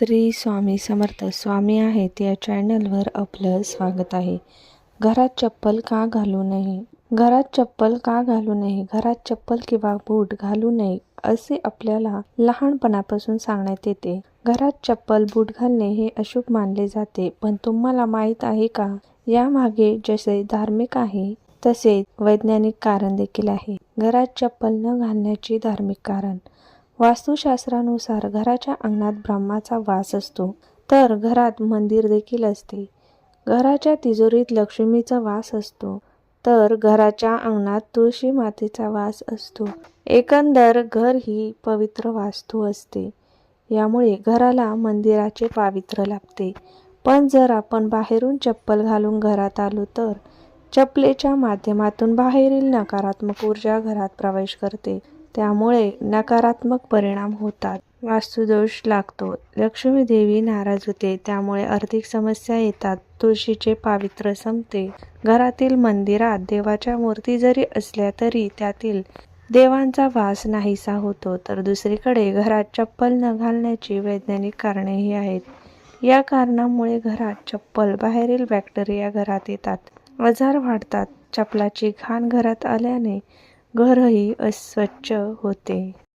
श्री स्वामी समर्थ स्वामी आहेत या चॅनलवर आपलं स्वागत आहे. घरात चप्पल का घालू नये? घरात चप्पल का घालू नये? घरात चप्पल किंवा बूट घालू नये असे आपल्याला लहानपणापासून सांगण्यात येते. घरात चप्पल बूट घालणे हे अशुभ मानले जाते पण तुम्हाला माहीत आहे का? यामागे जसे धार्मिक आहे तसेच वैज्ञानिक कारण देखील आहे. घरात चप्पल न घालण्याचे धार्मिक कारण. वास्तुशास्त्रानुसार घराच्या अंगणात ब्रह्माचा वास असतो. तर घरात मंदिर देखील असते. घराच्या तिजोरीत लक्ष्मीचा वास असतो. तर घराच्या अंगणात तुळशी मातेचा वास असतो. एकंदर घर ही पवित्र वास्तू असते. यामुळे घराला मंदिराचे पावित्र्य लाभते. पण जर आपण बाहेरून चप्पल घालून घरात आलो तर चपलेच्या माध्यमातून बाहेरील नकारात्मक ऊर्जा घरात प्रवेश करते. त्यामुळे नकारात्मक परिणाम होतात. वास्तुदोष लागतो. लक्ष्मी देवी नाराज होते. त्यामुळे आर्थिक समस्या येतात. तुळशीचे पावित्र्य संपते. घरातील मंदिरात देवाच्या मूर्ती जरी असल्या तरी त्यातील देवांचा वास नाहीसा होतो. तर दुसरीकडे घरात चप्पल न घालण्याची वैज्ञानिक कारणेही आहेत. या कारणामुळे घरात चप्पल बाहेरील बॅक्टेरिया घरात येतात. आजार वाढतात. चपलाची घाण घरात आल्याने घरही अस्वच्छ होते.